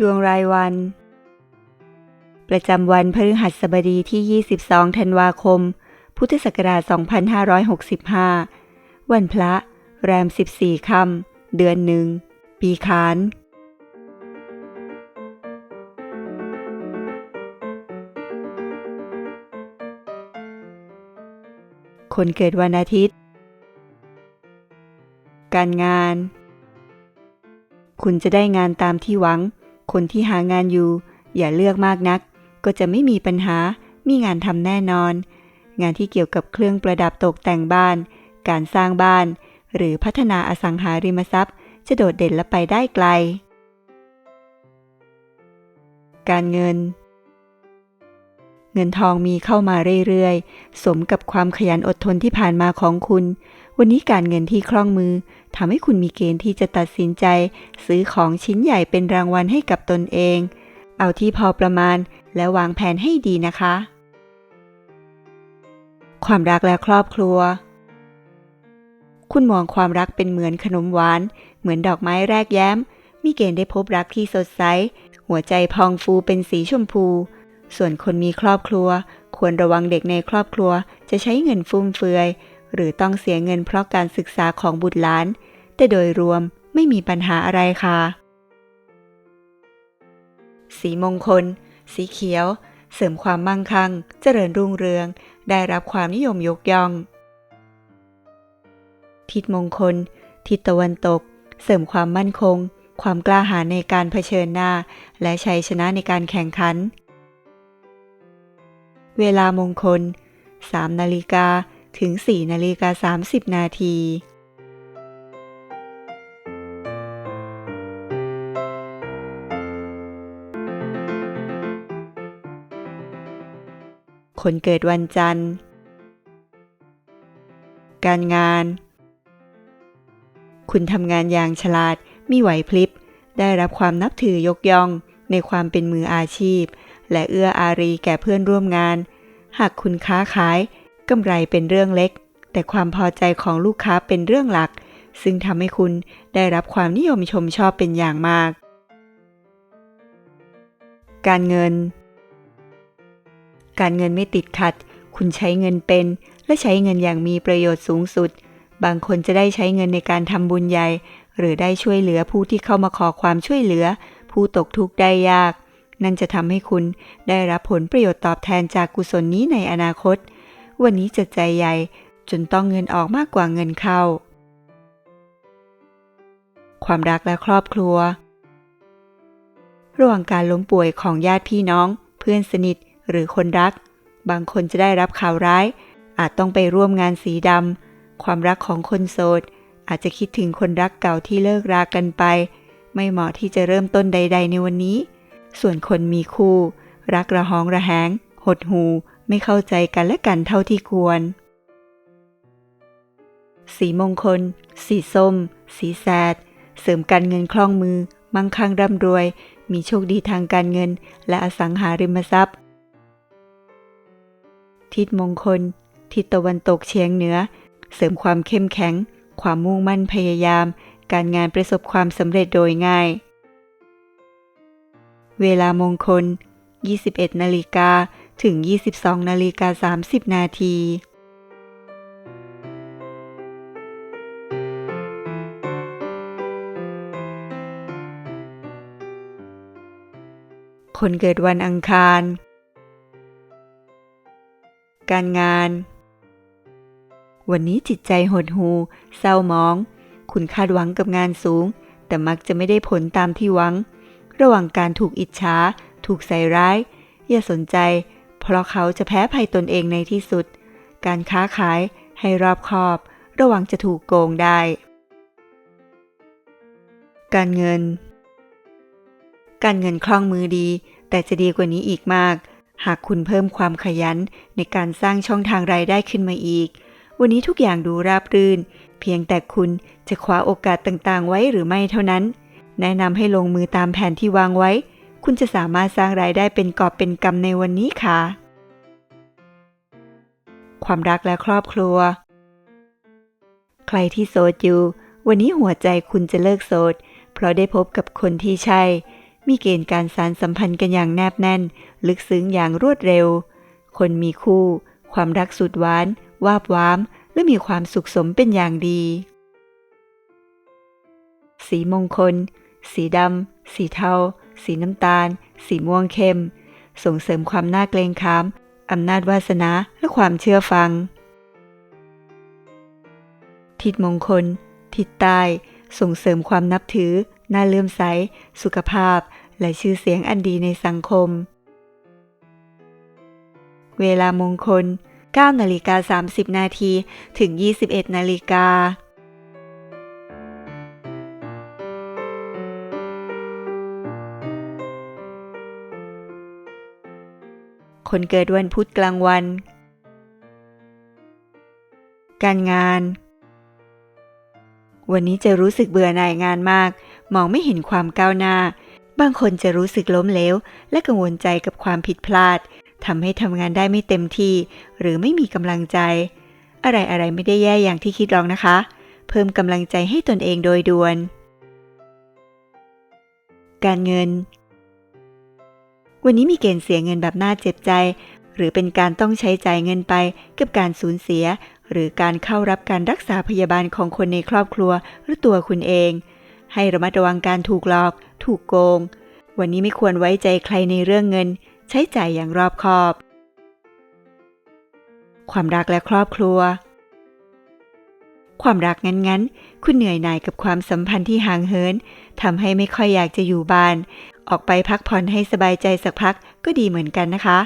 ดวงรายวัน ประจำวันพฤหัสบดีที่ 22 ธันวาคม พุทธศักราช 2565 วันพระ แรม 14 ค่ำเดือนหนึ่ง ปีขานคนเกิดวันอาทิตย์ การงาน คุณจะได้งานตามที่หวัง คนที่หางานอยู่ อย่าเลือกมากนัก ก็จะไม่มีปัญหา มีงานทำแน่นอน งานที่เกี่ยวกับเครื่องประดับตกแต่งบ้าน การสร้างบ้าน หรือพัฒนาอสังหาริมทรัพย์ จะโดดเด่นและไปได้ไกล การเงิน เงินทองมีเข้ามาเรื่อยๆ สมกับความขยันอดทนที่ผ่านมาของคุณ วันนี้การเงินที่คล่องมือทำให้คุณมีเกณฑ์ที่จะตัดสินใจ ซื้อของชิ้นใหญ่เป็นรางวัลให้กับตนเอง เอาที่พอประมาณและวางแผนให้ดีนะคะ ความรักและครอบครัว คุณมองความรักเป็นเหมือนขนมหวาน เหมือนดอกไม้แรกแย้ม มีเกณฑ์ได้พบรักที่สดใส หัวใจพองฟูเป็นสีชมพู ส่วนคนมีครอบครัว ควรระวังเด็กในครอบครัวจะใช้เงินฟุ่มเฟือย หรือต้องเสียเงินเพราะการศึกษาของบุตรหลาน แต่โดยรวมไม่มีปัญหาอะไรค่ะ สีมงคล สีเขียว เสริมความมั่งคั่ง เจริญรุ่งเรือง ได้รับความนิยมยกย่อง ทิศมงคล ทิศตะวันตก เสริมความมั่นคง ความกล้าหาญในการเผชิญหน้า และชัยชนะในการแข่งขัน เวลามงคล 3 นาฬิกาถึง 4 นาฬิกา 30 นาทีคนเกิดวันจันทร์ การงาน คุณทำงานอย่างฉลาด มีไหวพลิบ ได้รับความนับถือยกย่องในความเป็นมืออาชีพ และเอื้ออารีแก่เพื่อนร่วมงาน หากคุณค้าขายกำไรเป็นเรื่องเล็ก แต่ความพอใจของลูกค้าเป็นเรื่องหลัก ซึ่งทำให้คุณได้รับความนิยมชมชอบเป็นอย่างมาก การเงิน การเงินไม่ติดขัด คุณใช้เงินเป็น และใช้เงินอย่างมีประโยชน์สูงสุด บางคนจะได้ใช้เงินในการทำบุญใหญ่ หรือได้ช่วยเหลือผู้ที่เข้ามาขอความช่วยเหลือ ผู้ตกทุกข์ได้ยาก นั่นจะทำให้คุณได้รับผลประโยชน์ตอบแทนจากกุศลนี้ในอนาคต วันนี้จะใจใหญ่จนต้องเงินออกมากกว่าเงินเข้า ความรักและครอบครัว ระหว่างการล้มป่วยของญาติพี่น้อง เพื่อนสนิทหรือคนรัก บางคนจะได้รับข่าวร้าย อาจต้องไปร่วมงานสีดำความรักของคนโสด อาจจะคิดถึงคนรักเก่าที่เลิกรากันไป ไม่เหมาะที่จะเริ่มต้นใด ๆ ในวันนี้ ส่วนคนมีคู่ รักระหองระแหง หดหูไม่เข้าใจกันและกันเท่าที่ควร สีมงคล สีส้ม สีแสด เสริมการเงินคล่องมือ มั่งคั่งร่ำรวย มีโชคดีทางการเงิน และอสังหาริมทรัพย์ ทิศมงคล ทิศตะวันตกเฉียงเหนือ เสริมความเข้มแข็ง ความมุ่งมั่นพยายาม การงานประสบความสำเร็จโดยง่าย เวลามงคล 21นาฬิกาถึง 22นาฬิกา30 นาที คนเกิดวันอังคาร การงาน วันนี้จิตใจหดหู่เศร้าหมอง คุณคาดหวังกับงานสูง แต่มักจะไม่ได้ผลตามที่หวัง ระหว่างการถูกอิจฉา ถูกใส่ร้าย อย่าสนใจ เพราะเขาจะแพ้ภัยตนเองในที่สุด การค้าขายให้รอบคอบ ระวังจะถูกโกงได้ การเงิน การเงินคล่องมือดี แต่จะดีกว่านี้อีกมาก หากคุณเพิ่มความขยันในการสร้างช่องทางรายได้ขึ้นมาอีก วันนี้ทุกอย่างดูราบรื่น เพียงแต่คุณจะคว้าโอกาสต่างๆ ไว้หรือไม่เท่านั้น แนะนำให้ลงมือตามแผนที่วางไว้ คุณจะสามารถสร้างรายได้เป็นกอบเป็นกำในวันนี้ค่ะ ความรักและครอบครัว ใครที่โสดอยู่ วันนี้หัวใจคุณจะเลิกโสด เพราะได้พบกับคนที่ใช่ มีเกณฑ์การสารสัมพันธ์กันอย่างแนบแน่น ลึกซึ้งอย่างรวดเร็ว คนมีคู่ ความรักสุดหวาน วาบว้าม และมีความสุขสมเป็นอย่างดีสีมงคล สีดำ สีเทา สีน้ำตาล สีม่วงเข้ม ส่งเสริมความน่าเกรงขาม อำนาจวาสนาและความเชื่อฟัง ทิศมงคล ทิศใต้ ส่งเสริมความนับถือ น่าเลื่อมใส สุขภาพ และชื่อเสียงอันดีในสังคม เวลามงคล9นาฬิกา30 นาที ถึง 21นาฬิกา คนเกิดวันพุธกลางวัน การงาน วันนี้จะรู้สึกเบื่อหน่ายงานมาก มองไม่เห็นความก้าวหน้า บางคนจะรู้สึกล้มเหลว และกังวลใจกับความผิดพลาดทำให้ทำงานได้ไม่เต็มที่ หรือไม่มีกำลังใจ อะไรอะไรไม่ได้แย่อย่างที่คิดหรอกนะคะ เพิ่มกำลังใจให้ตนเองโดยด่วน การเงิน วันนี้มีเกณฑ์เสียเงินแบบน่าเจ็บใจ หรือเป็นการต้องใช้จ่ายเงินไปกับการสูญเสีย หรือการเข้ารับการรักษาพยาบาลของคนในครอบครัวหรือตัวคุณเอง ให้ระมัดระวังการถูกหลอก ถูกโกง วันนี้ไม่ควรไว้ใจใครในเรื่องเงิน ใช้จ่ายอย่างรอบคอบ ความรักและครอบครัว ความรักงั้นๆ คุณเหนื่อยหน่ายกับความสัมพันธ์ที่ห่างเหินทำให้ไม่ค่อยอยากจะอยู่บ้าน ออกไปพักผ่อนให้สบายใจสักพักก็ดีเหมือนกันนะคะ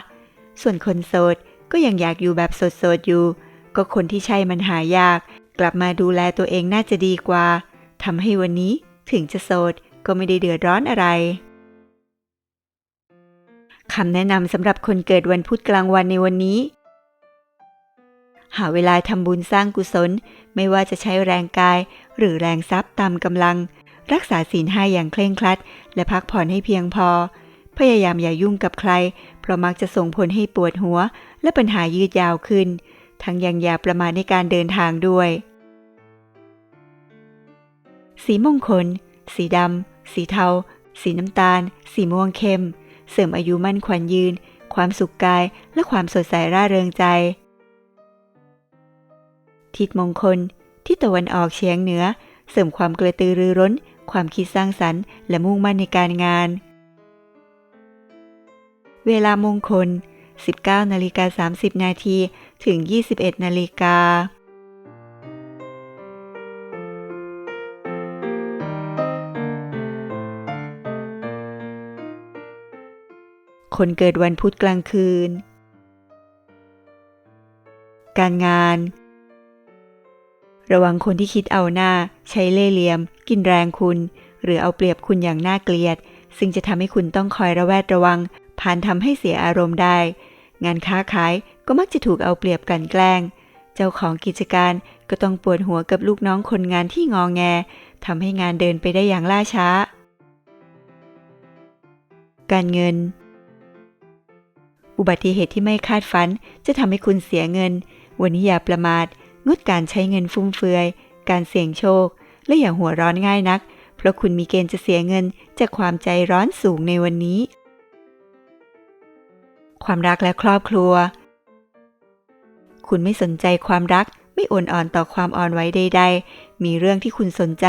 ส่วนคนโสดก็ยังอยากอยู่แบบโสดๆอยู่ ก็คนที่ใช่มันหายาก กลับมาดูแลตัวเองน่าจะดีกว่าทำให้วันนี้ถึงจะโสดก็ไม่ได้เดือดร้อนอะไรคำแนะนำสำหรับคนเกิดวันพุธกลางวันในวันนี้ หาเวลาทำบุญสร้างกุศล ไม่ว่าจะใช้แรงกาย หรือแรงทรัพย์ตามกำลัง รักษาศีลห้าอย่างเคร่งครัด และพักผ่อนให้เพียงพอ พยายามอย่ายุ่งกับใคร เพราะมักจะส่งผลให้ปวดหัว และปัญหายืดยาวขึ้น ทั้งยังอย่าประมาทในการเดินทางด้วย สีมงคล สีดำ สีเทา สีน้ำตาล สีม่วงเข้ม เสริมอายุมั่นขวัญยืน ความสุขกาย และความสดใสร่าเริงใจ ทิศมงคล ที่ตะวันออกเฉียงเหนือ เสริมความกระตือรือร้น ความคิดสร้างสรรค์ และมุ่งมั่นในการงาน เวลามงคล 19นาฬิกา30 นาทีถึง 21นาฬิกาคนเกิดวันพุธกลางคืน การงาน ระวังคนที่คิดเอาหน้า ใช้เล่ห์เหลี่ยม กินแรงคุณ หรือเอาเปรียบคุณอย่างน่าเกลียด ซึ่งจะทำให้คุณต้องคอยระแวดระวัง ผ่านทำให้เสียอารมณ์ได้ งานค้าขายก็มักจะถูกเอาเปรียบกลันแกล้ง เจ้าของกิจการก็ต้องปวดหัวกับลูกน้องคนงานที่งองแงทำให้งานเดินไปได้อย่างล่าช้า การเงิน อุบัติเหตุที่ไม่คาดฝันจะทำให้คุณเสียเงิน วันนี้อย่าประมาท งดการใช้เงินฟุ่มเฟือย การเสี่ยงโชค และอย่าหัวร้อนง่ายนัก เพราะคุณมีเกณฑ์จะเสียเงินจากความใจร้อนสูงในวันนี้ ความรักและครอบครัว คุณไม่สนใจความรักไม่อ่อนอ่อนต่อความอ่อนไหวใด ๆ มีเรื่องที่คุณสนใจ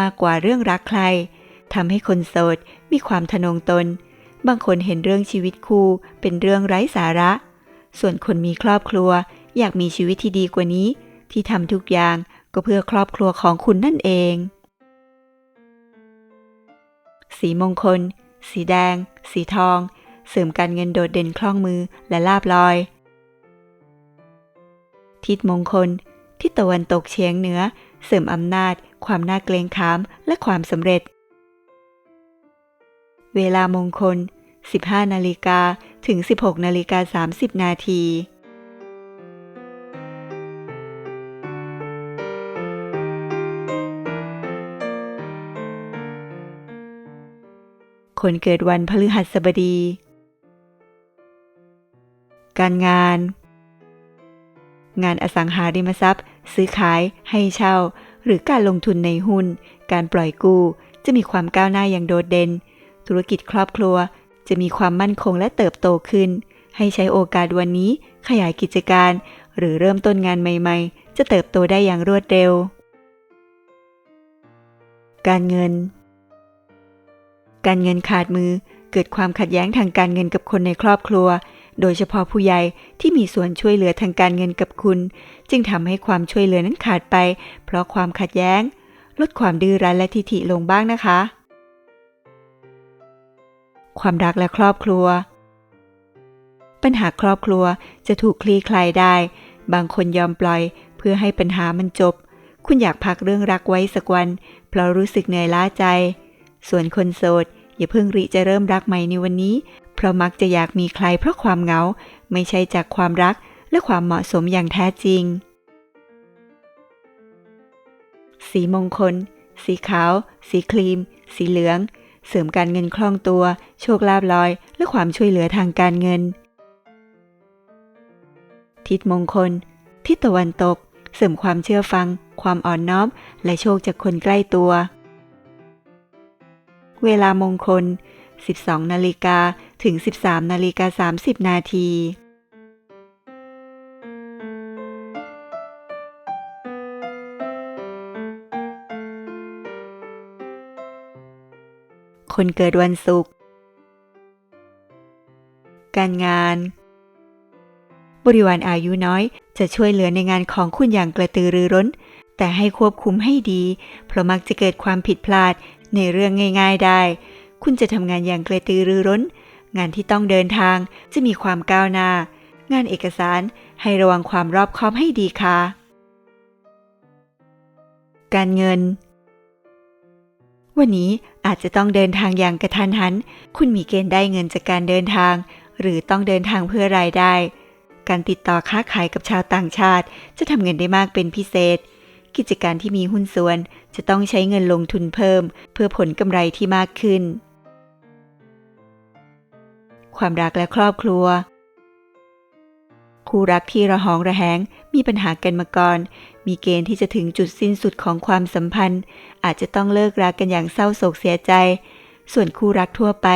มากกว่าเรื่องรักใครทำให้คนโสดมีความทะนงตน บางคนเห็นเรื่องชีวิตคู่เป็นเรื่องไร้สาระ ส่วนคนมีครอบครัวอยากมีชีวิตที่ดีกว่านี้ ที่ทำทุกอย่างก็เพื่อครอบครัวของคุณนั่นเอง สีมงคล สีแดง สีทอง เสริมการเงินโดดเด่นคล่องมือและลาบลอย ทิศมงคล ทิศตะวันตกเฉียงเหนือ เสริมอำนาจ ความน่าเกรงขาม และความสำเร็จ เวลามงคล 15 นาฬิกาถึง 16 นาฬิกา 30 นาที คนเกิดวันพฤหัสบดี การงาน งานอสังหาริมทรัพย์ ซื้อขายให้เช่า หรือการลงทุนในหุ้น การปล่อยกู้จะมีความก้าวหน้าอย่างโดดเด่น ธุรกิจครอบครัวจะมีความมั่นคงและเติบโตขึ้น ให้ใช้โอกาสวันนี้ขยายกิจการ หรือเริ่มต้นงานใหม่ ๆ จะเติบโตได้อย่างรวดเร็ว การเงิน การเงินขาดมือ เกิดความขัดแย้งทางการเงินกับคนในครอบครัว โดยเฉพาะผู้ใหญ่ที่มีส่วนช่วยเหลือทางการเงินกับคุณ จึงทำให้ความช่วยเหลือนั้นขาดไป เพราะความขัดแย้ง ลดความดื้อรั้นและทิฐิลงบ้างนะคะ ความรักและครอบครัว ปัญหาครอบครัวจะถูกคลี่คลายได้ บางคนยอมปล่อย เพื่อให้ปัญหามันจบ คุณอยากพักเรื่องรักไว้สักวัน เพราะรู้สึกเหนื่อยล้าใจส่วนคนโสด อย่าเพิ่งริจะเริ่มรักใหม่ในวันนี้ เพราะมักจะอยากมีใครเพราะความเหงา ไม่ใช่จากความรักและความเหมาะสมอย่างแท้จริง สีมงคล สีขาว สีครีม สีเหลือง เสริมการเงินคล่องตัว โชคลาภลอย และความช่วยเหลือทางการเงิน ทิศมงคล ทิศตะวันตก เสริมความเชื่อฟัง ความอ่อนน้อม และโชคจากคนใกล้ตัว เวลามงคล 12 นาฬิกาถึง 13 นาฬิกา 30 นาที คนเกิดวันศุกร์ การงาน บริวารอายุน้อยจะช่วยเหลือในงานของคุณอย่างกระตือรือร้นแต่ให้ควบคุมให้ดี เพราะมักจะเกิดความผิดพลาด ในเรื่องง่ายๆได้ คุณจะทำงานอย่างกระตือรือร้น งานที่ต้องเดินทางจะมีความก้าวหน้า งานเอกสารให้ระวังความรอบคอบให้ดีค่ะ การเงิน วันนี้อาจจะต้องเดินทางอย่างกระทันหัน คุณมีเกณฑ์ได้เงินจากการเดินทาง หรือต้องเดินทางเพื่อรายได้ การติดต่อค้าขายกับชาวต่างชาติ จะทำเงินได้มากเป็นพิเศษ กิจการที่มีหุ้นส่วน จะต้องใช้เงินลงทุนเพิ่ม เพื่อผลกำไรที่มากขึ้น ความรักและครอบครัว คู่รักที่ระหองระแหงมีปัญหากันมาก่อน มีเกณฑ์ที่จะถึงจุดสิ้นสุดของความสัมพันธ์ อาจจะต้องเลิกรักกันอย่างเศร้าโศกเสียใจ ส่วนคู่รักทั่วไป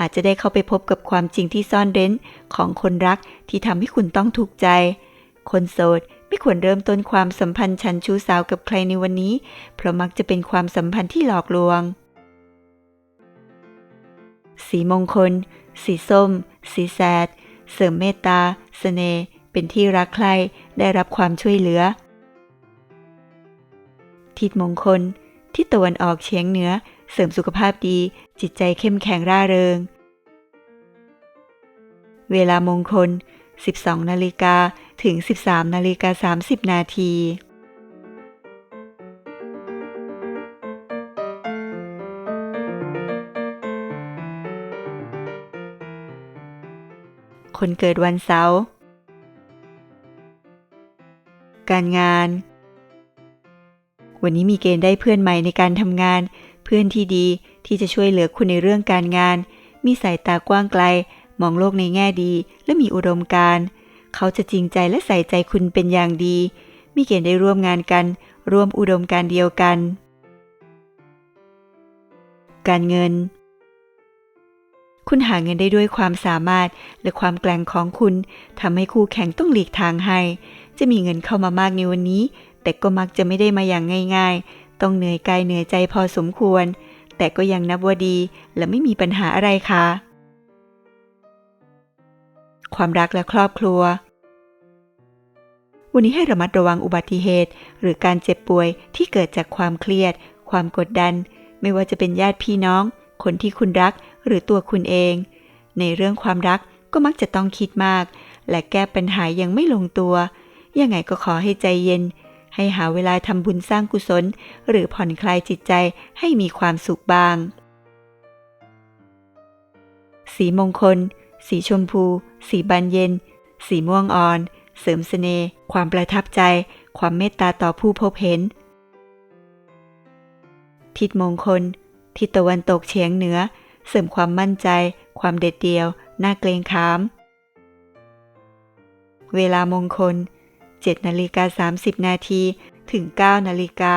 อาจจะได้เข้าไปพบกับความจริงที่ซ่อนเร้นของคนรักที่ทำให้คุณต้องทุกข์ใจ คนโสด ไม่ควรเริ่มต้นความสัมพันธ์ชันชู้สาวกับใครในวันนี้ เพราะมักจะเป็นความสัมพันธ์ที่หลอกลวง สีมงคล สีส้ม สีแสด เสริมเมตตาเสน่ห์เป็นที่รักใครได้รับความช่วยเหลือ ทิศมงคลทิศตะวันออกเฉียงเหนือ เสริมสุขภาพดี จิตใจเข้มแข็งร่าเริง เวลามงคล 12นาฬิกา ถึง 13นาฬิกา30 นาที คนเกิดวันเสาร์ การงาน วันนี้มีเกณฑ์ได้เพื่อนใหม่ในการทำงาน เพื่อนที่ดีที่จะช่วยเหลือคุณในเรื่องการงาน มีสายตากว้างไกล มองโลกในแง่ดี และมีอุดมการณ์ เขาจะจริงใจและใส่ใจคุณเป็นอย่างดี มีเกณฑ์ได้ร่วมงานกัน ร่วมอุดมการเดียวกัน การเงิน คุณหาเงินได้ด้วยความสามารถและความแกร่งของคุณทำให้คู่แข่งต้องหลีกทางให้ จะมีเงินเข้ามามากในวันนี้ แต่ก็มักจะไม่ได้มาอย่างง่าย ๆ ต้องเหนื่อยกายเหนื่อยใจพอสมควร แต่ก็ยังนับว่าดีและไม่มีปัญหาอะไรค่ะความรักและครอบครัว วันนี้ให้ระมัดระวังอุบัติเหตุ หรือการเจ็บป่วยที่เกิดจากความเครียด ความกดดัน ไม่ว่าจะเป็นญาติพี่น้อง คนที่คุณรัก หรือตัวคุณเอง ในเรื่องความรักก็มักจะต้องคิดมาก และแก้ปัญหายังไม่ลงตัว ยังไงก็ขอให้ใจเย็น ให้หาเวลาทำบุญสร้างกุศล หรือผ่อนคลายจิตใจให้มีความสุขบ้าง สีมงคล สีชมพู สีบานเย็น สีม่วงอ่อน เสริมเสน่ห์ความประทับใจ ความเมตตาต่อผู้พบเห็น ทิศมงคล ทิศตะวันตกเฉียงเหนือ เสริมความมั่นใจ ความเด็ดเดี่ยว น่าเกรงขาม เวลามงคล7นาฬิกา30 นาทีถึง 9 นาฬิกา